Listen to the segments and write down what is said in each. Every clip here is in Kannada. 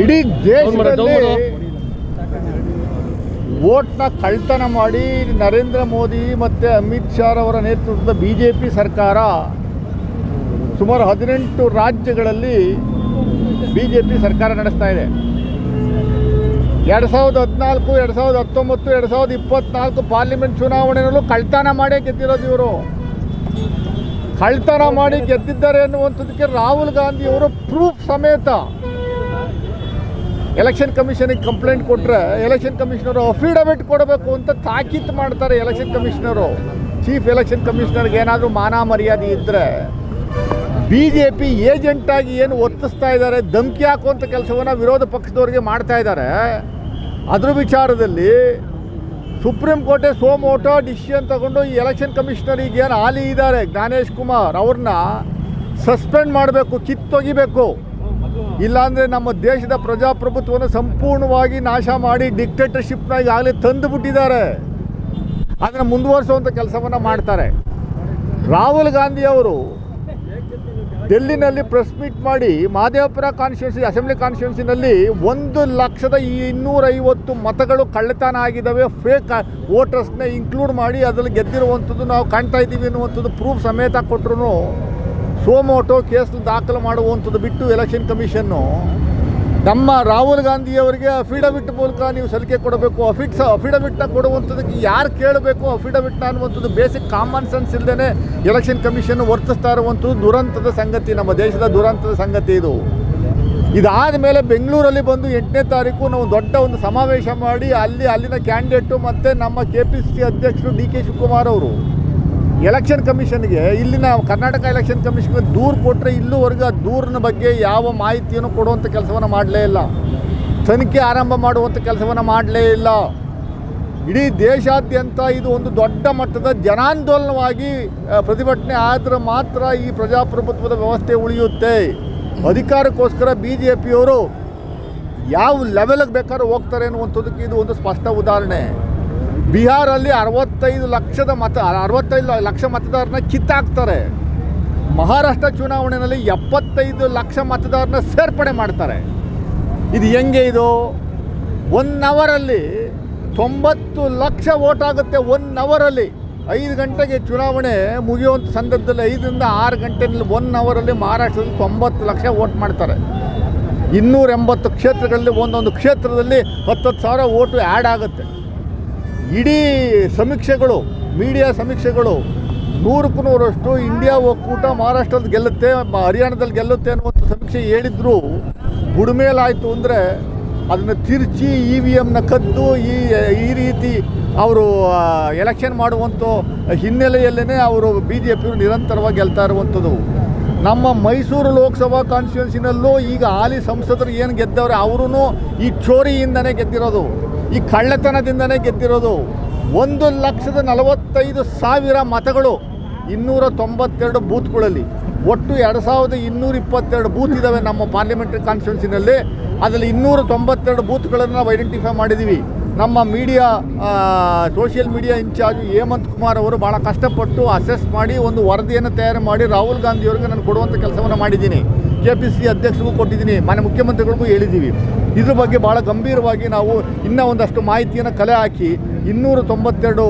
ಇಡೀ ದೇಶದಲ್ಲಿ ವೋಟ್ನ ಕಳ್ತನ ಮಾಡಿ ನರೇಂದ್ರ ಮೋದಿ ಮತ್ತು ಅಮಿತ್ ಶಾ ಅವರ ನೇತೃತ್ವದ ಬಿ ಜೆ ಪಿ ಸರ್ಕಾರ ಸುಮಾರು ಹದಿನೆಂಟು ರಾಜ್ಯಗಳಲ್ಲಿ ಬಿ ಜೆ ಪಿ ಸರ್ಕಾರ ನಡೆಸ್ತಾ ಇದೆ. ಎರಡು ಸಾವಿರದ ಹದಿನಾಲ್ಕು ಎರಡು ಸಾವಿರದ ಹತ್ತೊಂಬತ್ತು ಎರಡು ಸಾವಿರದ ಇಪ್ಪತ್ನಾಲ್ಕು ಪಾರ್ಲಿಮೆಂಟ್ ಚುನಾವಣೆಯಲ್ಲೂ ಕಳ್ತನ ಮಾಡೇ ಗೆದ್ದಿರೋದು ಇವರು. ಕಳ್ತನ ಮಾಡಿ ಗೆದ್ದಿದ್ದಾರೆ ಅನ್ನುವಂಥದ್ದಕ್ಕೆ ರಾಹುಲ್ ಗಾಂಧಿ ಅವರು ಪ್ರೂಫ್ ಸಮೇತ ಎಲೆಕ್ಷನ್ ಕಮಿಷನಿಗೆ ಕಂಪ್ಲೇಂಟ್ ಕೊಟ್ಟರೆ ಎಲೆಕ್ಷನ್ ಕಮಿಷನರು ಅಫಿಡವಿಟ್ ಕೊಡಬೇಕು ಅಂತ ತಾಕೀತು ಮಾಡ್ತಾರೆ ಎಲೆಕ್ಷನ್ ಕಮಿಷನರು ಚೀಫ್ ಎಲೆಕ್ಷನ್ ಕಮಿಷನರ್ಗೆ ಏನಾದರೂ ಮಾನ ಮರ್ಯಾದೆ ಇದ್ದರೆ ಬಿ ಜೆ ಪಿ ಏಜೆಂಟಾಗಿ ಏನು ಒತ್ತಿಸ್ತಾ ಇದ್ದಾರೆ, ಧಮಕಿ ಹಾಕುವಂಥ ಕೆಲಸವನ್ನು ವಿರೋಧ ಪಕ್ಷದವರಿಗೆ ಮಾಡ್ತಾ ಇದ್ದಾರೆ. ಅದ್ರ ವಿಚಾರದಲ್ಲಿ ಸುಪ್ರೀಂ ಕೋರ್ಟೇ ಸೋಮೋಟೋ ಡಿಸಿಷನ್ ತಗೊಂಡು ಈ ಎಲೆಕ್ಷನ್ ಕಮಿಷನರಿಗೆ ಏನು ಹಾಲಿ ಇದ್ದಾರೆ ಜ್ಞಾನೇಶ್ ಕುಮಾರ್ ಅವ್ರನ್ನ ಸಸ್ಪೆಂಡ್ ಮಾಡಬೇಕು, ಕಿತ್ತೊಗಿಬೇಕು. ಇಲ್ಲಾಂದರೆ ನಮ್ಮ ದೇಶದ ಪ್ರಜಾಪ್ರಭುತ್ವವನ್ನು ಸಂಪೂರ್ಣವಾಗಿ ನಾಶ ಮಾಡಿ ಡಿಕ್ಟೇಟರ್ಶಿಪ್ನ ಈಗಾಗಲೇ ತಂದು ಬಿಟ್ಟಿದ್ದಾರೆ. ಅದನ್ನು ಮುಂದುವರಿಸುವಂಥ ಕೆಲಸವನ್ನು ಮಾಡ್ತಾರೆ. ರಾಹುಲ್ ಗಾಂಧಿ ಅವರು ಡೆಲ್ಲಿನಲ್ಲಿ ಪ್ರೆಸ್ ಮೀಟ್ ಮಾಡಿ ಮಾದೇವಪುರ ಕಾನ್ಸ್ಟಿಟ್ಯೂನ್ಸಿ ಅಸೆಂಬ್ಲಿ ಕಾನ್ಸ್ಟಿಟ್ಯೂನ್ಸಿನಲ್ಲಿ ಒಂದು ಲಕ್ಷದ ಇನ್ನೂರೈವತ್ತು ಮತಗಳು ಕಳ್ಳತನ ಆಗಿದ್ದಾವೆ. ಫೇಕ್ ವೋಟರ್ಸ್ನ ಇನ್ಕ್ಲೂಡ್ ಮಾಡಿ ಅದರಲ್ಲಿ ಗೆದ್ದಿರುವಂಥದ್ದು ನಾವು ಕಾಣ್ತಾ ಇದ್ದೀವಿ ಅನ್ನುವಂಥದ್ದು ಪ್ರೂಫ್ ಸಮೇತ ಕೊಟ್ಟರು ಸೋಮೋಟೋ ಕೇಸ್ ದಾಖಲು ಮಾಡುವಂಥದ್ದು ಬಿಟ್ಟು ಎಲೆಕ್ಷನ್ ಕಮಿಷನ್ನು ನಮ್ಮ ರಾಹುಲ್ ಗಾಂಧಿಯವರಿಗೆ ಅಫಿಡವಿಟ್ ಮೂಲಕ ನೀವು ಸಲಿಕೆ ಕೊಡಬೇಕು. ಅಫಿಟ್ಸ್ ಅಫಿಡವಿಟ್ನ ಕೊಡುವಂಥದ್ದಕ್ಕೆ ಯಾರು ಕೇಳಬೇಕು? ಅಫಿಡವಿಟ್ನ ಅನ್ನುವಂಥದ್ದು ಬೇಸಿಕ್ ಕಾಮನ್ ಸೆನ್ಸ್ ಇಲ್ಲದೇ ಎಲೆಕ್ಷನ್ ಕಮಿಷನ್ ವರ್ತಿಸ್ತಾ ಇರುವಂಥದ್ದು ದುರಂತದ ಸಂಗತಿ, ನಮ್ಮ ದೇಶದ ದುರಂತದ ಸಂಗತಿ ಇದು. ಇದಾದ ಮೇಲೆ ಬೆಂಗಳೂರಲ್ಲಿ ಬಂದು ಎಂಟನೇ ತಾರೀಕು ನಾವು ದೊಡ್ಡ ಒಂದು ಸಮಾವೇಶ ಮಾಡಿ ಅಲ್ಲಿ ಅಲ್ಲಿನ ಕ್ಯಾಂಡಿಡೇಟು ಮತ್ತು ನಮ್ಮ ಕೆ ಪಿ ಸಿ ಅಧ್ಯಕ್ಷರು ಡಿ ಕೆ ಶಿವಕುಮಾರ್ ಅವರು ಎಲೆಕ್ಷನ್ ಕಮಿಷನ್ಗೆ ಇಲ್ಲಿನ ಕರ್ನಾಟಕ ಎಲೆಕ್ಷನ್ ಕಮಿಷನ್ಗೆ ದೂರು ಕೊಟ್ಟರೆ ಇಲ್ಲೂವರೆಗೂ ಆ ದೂರಿನ ಬಗ್ಗೆ ಯಾವ ಮಾಹಿತಿಯನ್ನು ಕೊಡುವಂಥ ಕೆಲಸವನ್ನು ಮಾಡಲೇ ಇಲ್ಲ. ತನಿಖೆ ಆರಂಭ ಮಾಡುವಂಥ ಕೆಲಸವನ್ನು ಮಾಡಲೇ ಇಲ್ಲ. ಇಡೀ ದೇಶಾದ್ಯಂತ ಇದು ಒಂದು ದೊಡ್ಡ ಮಟ್ಟದ ಜನಾಂದೋಲನವಾಗಿ ಪ್ರತಿಭಟನೆ ಆದರೆ ಮಾತ್ರ ಈ ಪ್ರಜಾಪ್ರಭುತ್ವದ ವ್ಯವಸ್ಥೆ ಉಳಿಯುತ್ತೆ. ಅಧಿಕಾರಕ್ಕೋಸ್ಕರ ಬಿ ಜೆ ಪಿಯವರು ಯಾವ ಲೆವೆಲ್ಗೆ ಬೇಕಾದ್ರೂ ಹೋಗ್ತಾರೆ ಅನ್ನುವಂಥದ್ದಕ್ಕೆ ಇದು ಒಂದು ಸ್ಪಷ್ಟ ಉದಾಹರಣೆ. ಬಿಹಾರಲ್ಲಿ ಅರವತ್ತೈದು ಲಕ್ಷದ ಮತ, ಅರವತ್ತೈದು ಲಕ್ಷ ಮತದಾರನ ಕಿತ್ತಾಕ್ತಾರೆ. ಮಹಾರಾಷ್ಟ್ರ ಚುನಾವಣೆಯಲ್ಲಿ ಎಪ್ಪತ್ತೈದು ಲಕ್ಷ ಮತದಾರನ ಸೇರ್ಪಡೆ ಮಾಡ್ತಾರೆ. ಇದು ಹೆಂಗೆ ಇದು? ಒನ್ ಅವರಲ್ಲಿ ತೊಂಬತ್ತು ಲಕ್ಷ ವೋಟ್ ಆಗುತ್ತೆ ಒನ್ ಅವರಲ್ಲಿ ಐದು ಗಂಟೆಗೆ ಚುನಾವಣೆ ಮುಗಿಯುವಂಥ ಸಂದರ್ಭದಲ್ಲಿ ಐದರಿಂದ ಆರು ಗಂಟೆಯಲ್ಲಿ ಒನ್ ಅವರಲ್ಲಿ ಮಹಾರಾಷ್ಟ್ರದಲ್ಲಿ ತೊಂಬತ್ತು ಲಕ್ಷ ವೋಟ್ ಮಾಡ್ತಾರೆ. ಇನ್ನೂರ ಎಂಬತ್ತು ಕ್ಷೇತ್ರಗಳಲ್ಲಿ ಒಂದೊಂದು ಕ್ಷೇತ್ರದಲ್ಲಿ ಹತ್ತತ್ತು ಸಾವಿರ ಓಟು ಆ್ಯಡ್ ಆಗುತ್ತೆ. ಇಡೀ ಸಮೀಕ್ಷೆಗಳು, ಮೀಡಿಯಾ ಸಮೀಕ್ಷೆಗಳು, ನೂರಕ್ಕೂ ನೂರಷ್ಟು ಇಂಡಿಯಾ ಒಕ್ಕೂಟ ಮಹಾರಾಷ್ಟ್ರದಲ್ಲಿ ಗೆಲ್ಲುತ್ತೆ ಹರಿಯಾಣದಲ್ಲಿ ಗೆಲ್ಲುತ್ತೆ ಅನ್ನುವಂಥ ಸಮೀಕ್ಷೆ ಹೇಳಿದ್ರು ಬುಡ್ಮೇಲಾಯಿತು ಅಂದರೆ ಅದನ್ನು ತಿರುಚಿ ಇ ವಿ ಎಮ್ನ ಕದ್ದು ಈ ಈ ರೀತಿ ಅವರು ಎಲೆಕ್ಷನ್ ಮಾಡುವಂಥ ಹಿನ್ನೆಲೆಯಲ್ಲೇ ಅವರು ಬಿ ಜೆ ಪಿಯವರು ನಿರಂತರವಾಗಿ ಗೆಲ್ತಾ ಇರುವಂಥದ್ದು. ನಮ್ಮ ಮೈಸೂರು ಲೋಕಸಭಾ ಕಾನ್ಸ್ಟಿಟ್ಯೂನ್ಸಿನಲ್ಲೂ ಈಗ ಹಾಲಿ ಸಂಸದರು ಏನು ಗೆದ್ದವ್ರೆ ಅವರೂ ಈ ಚೋರಿಯಿಂದನೇ ಗೆದ್ದಿರೋದು. ಈ ಕಳ್ಳತನದಿಂದನೇ ಗೆದ್ದಿರೋದು ಒಂದು ಲಕ್ಷದ ನಲವತ್ತೈದು ಸಾವಿರ ಮತಗಳು ಇನ್ನೂರ ತೊಂಬತ್ತೆರಡು ಬೂತ್ಗಳಲ್ಲಿ. ಒಟ್ಟು ಎರಡು ಸಾವಿರದ ಇನ್ನೂರ ಇಪ್ಪತ್ತೆರಡು ಬೂತ್ ಇದ್ದಾವೆ ನಮ್ಮ ಪಾರ್ಲಿಮೆಂಟ್ರಿ ಕಾನ್ಸ್ಟಿಟ್ಯೂನ್ಸಿನಲ್ಲಿ. ಅದರಲ್ಲಿ ಇನ್ನೂರ ತೊಂಬತ್ತೆರಡು ಬೂತ್ಗಳನ್ನು ನಾವು ಐಡೆಂಟಿಫೈ ಮಾಡಿದ್ದೀವಿ ನಮ್ಮ media social media incharge Hemanth Kumar ಅವರು ಭಾಳ ಕಷ್ಟಪಟ್ಟು ಅಸೆಸ್ ಮಾಡಿ ಒಂದು ವರದಿಯನ್ನು ತಯಾರು ಮಾಡಿ ರಾಹುಲ್ ಗಾಂಧಿಯವ್ರಿಗೆ ನಾನು ಕೊಡುವಂಥ ಕೆಲಸವನ್ನು ಮಾಡಿದ್ದೀನಿ. ಕೆ ಪಿ ಸಿ ಅಧ್ಯಕ್ಷರಿಗೂ ಕೊಟ್ಟಿದ್ದೀನಿ. ಮಾನ್ಯ ಮುಖ್ಯಮಂತ್ರಿಗಳಿಗೂ ಹೇಳಿದ್ದೀವಿ. ಇದ್ರ ಬಗ್ಗೆ ಭಾಳ ಗಂಭೀರವಾಗಿ ನಾವು ಇನ್ನೂ ಒಂದಷ್ಟು ಮಾಹಿತಿಯನ್ನು ಕಲೆ ಹಾಕಿ ಇನ್ನೂರ ತೊಂಬತ್ತೆರಡು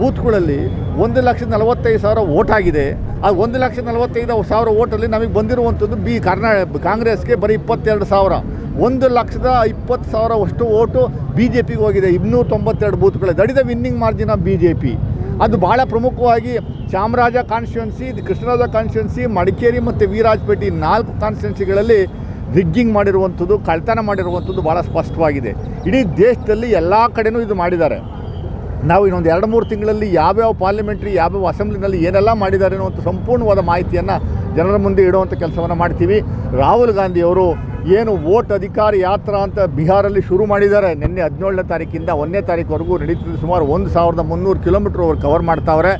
ಬೂತ್ಗಳಲ್ಲಿ ಒಂದು ಲಕ್ಷದ ನಲವತ್ತೈದು ಸಾವಿರ ಓಟ್ ಆಗಿದೆ. ಆ ಒಂದು ಲಕ್ಷದ ನಲವತ್ತೈದು ಸಾವಿರ ಓಟಲ್ಲಿ ನಮಗೆ ಬಂದಿರುವಂಥದ್ದು ಬಿ, ಕರ್ನಾ, ಕಾಂಗ್ರೆಸ್ಗೆ ಬರೀ ಇಪ್ಪತ್ತೆರಡು ಸಾವಿರ. ಒಂದು ಲಕ್ಷದ ಇಪ್ಪತ್ತು ಸಾವಿರ ಅಷ್ಟು ಓಟು ಬಿ ಜೆ ಪಿಗೆ ಹೋಗಿದೆ, ಇನ್ನೂರ ತೊಂಬತ್ತೆರಡು ಬೂತ್ಗಳಲ್ಲಿ. That is the winning margin of B J P ಅದು ಭಾಳ ಪ್ರಮುಖವಾಗಿ ಚಾಮರಾಜ ಕಾನ್ಸ್ಟಿಟ್ಯೂನ್ಸಿ ಕೃಷ್ಣರಾಜ ಕಾನ್ಸ್ಟಿಟ್ಯೂನ್ಸಿ ಮಡಿಕೇರಿ ಮತ್ತು ವೀರಾಜಪೇಟೆ ನಾಲ್ಕು ಕಾನ್ಸ್ಟಿಟ್ಯೂನ್ಸಿಗಳಲ್ಲಿ ರಿಗ್ಗಿಂಗ್ ಮಾಡಿರುವಂಥದ್ದು, ಕಳ್ತನ ಮಾಡಿರುವಂಥದ್ದು ಭಾಳ ಸ್ಪಷ್ಟವಾಗಿದೆ. ಇಡೀ ದೇಶದಲ್ಲಿ ಎಲ್ಲ ಕಡೆನೂ ಇದು ಮಾಡಿದ್ದಾರೆ. ನಾವು ಇನ್ನೊಂದು ಎರಡು ಮೂರು ತಿಂಗಳಲ್ಲಿ ಯಾವ್ಯಾವ ಪಾರ್ಲಿಮೆಂಟ್ರಿ ಯಾವ್ಯಾವ ಅಸೆಂಬ್ಲಿನಲ್ಲಿ ಏನೆಲ್ಲ ಮಾಡಿದ್ದಾರೆ ಅನ್ನುವಂಥ ಸಂಪೂರ್ಣವಾದ ಮಾಹಿತಿಯನ್ನು ಜನರ ಮುಂದೆ ಇಡುವಂಥ ಕೆಲಸವನ್ನು ಮಾಡ್ತೀವಿ. ರಾಹುಲ್ ಗಾಂಧಿ ಅವರು ಏನು ವೋಟ್ ಅಧಿಕಾರ ಯಾತ್ರಾ ಅಂತ ಬಿಹಾರಲ್ಲಿ ಶುರು ಮಾಡಿದ್ದಾರೆ. ನಿನ್ನೆ ಹದಿನೇಳನೇ ತಾರೀಕಿಂದ ಒಂದನೇ ತಾರೀಕುವರೆಗೂ ನಡೀತಿದೆ ಸುಮಾರು ಒಂದು ಸಾವಿರದ ಮುನ್ನೂರು ಕಿಲೋಮೀಟ್ರ್ ಅವರು ಕವರ್ ಮಾಡ್ತಾವ್ರೆ.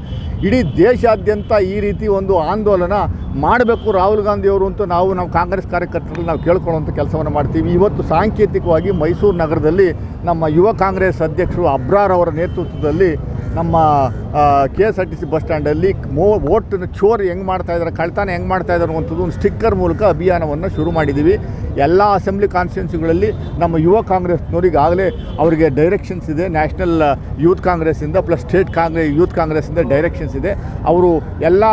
ಇಡೀ ದೇಶಾದ್ಯಂತ ಈ ರೀತಿ ಒಂದು ಆಂದೋಲನ ಮಾಡಬೇಕು ರಾಹುಲ್ ಗಾಂಧಿ ಅವರು ಅಂತ ನಾವು ನಾವು ಕಾಂಗ್ರೆಸ್ ಕಾರ್ಯಕರ್ತರಲ್ಲಿ ನಾವು ಕೇಳ್ಕೊಳ್ಳುವಂಥ ಕೆಲಸವನ್ನು ಮಾಡ್ತೀವಿ. ಇವತ್ತು ಸಾಂಕೇತಿಕವಾಗಿ ಮೈಸೂರು ನಗರದಲ್ಲಿ ನಮ್ಮ ಯುವ ಕಾಂಗ್ರೆಸ್ ಅಧ್ಯಕ್ಷರು ಅಬ್ರಾರ್ ಅವರ ನೇತೃತ್ವದಲ್ಲಿ ನಮ್ಮ K S R T C bus ಸ್ಟ್ಯಾಂಡಲ್ಲಿ ಮೋ ಓಟನ್ನು ಚೋರ್ ಹೆಂಗೆ ಮಾಡ್ತಾ ಇದ್ದಾರೆ ಕಳ್ತಾನೆ ಹೆಂಗೆ ಮಾಡ್ತಾ ಇದ್ದಾರೆ ಅನ್ನುವಂಥದ್ದು ಒಂದು ಸ್ಟಿಕ್ಕರ್ ಮೂಲಕ ಅಭಿಯಾನವನ್ನು ಶುರು ಮಾಡಿದ್ದೀವಿ. ಎಲ್ಲ ಅಸೆಂಬ್ಲಿ ಕಾನ್ಸ್ಟಿಟ್ಯೂನ್ಸಿಗಳಲ್ಲಿ ನಮ್ಮ ಯುವ ಕಾಂಗ್ರೆಸ್ನವ್ರಿಗೆ ಆಗಲೇ ಅವರಿಗೆ ಡೈರೆಕ್ಷನ್ಸ್ ಇದೆ. ನ್ಯಾಷನಲ್ ಯೂತ್ ಕಾಂಗ್ರೆಸ್ಸಿಂದ ಪ್ಲಸ್ ಸ್ಟೇಟ್ ಕಾಂಗ್ರೆಸ್ ಯೂತ್ ಕಾಂಗ್ರೆಸ್ಸಿಂದ ಡೈರೆಕ್ಷನ್ಸ್ ಇದೆ. ಅವರು ಎಲ್ಲ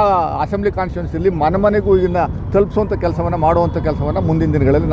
ಅಸೆಂಬ್ಲಿ ಕಾನ್ಸ್ಟಿಟ್ಯೂನ್ಸಿಯಲ್ಲಿ ಮನೆ ಮನೆಗೂ ಇದನ್ನು ತಲುಪಿಸುವಂಥ ಕೆಲಸವನ್ನು ಮಾಡುವಂಥ ಕೆಲಸವನ್ನು ಮುಂದಿನ ದಿನಗಳಲ್ಲಿ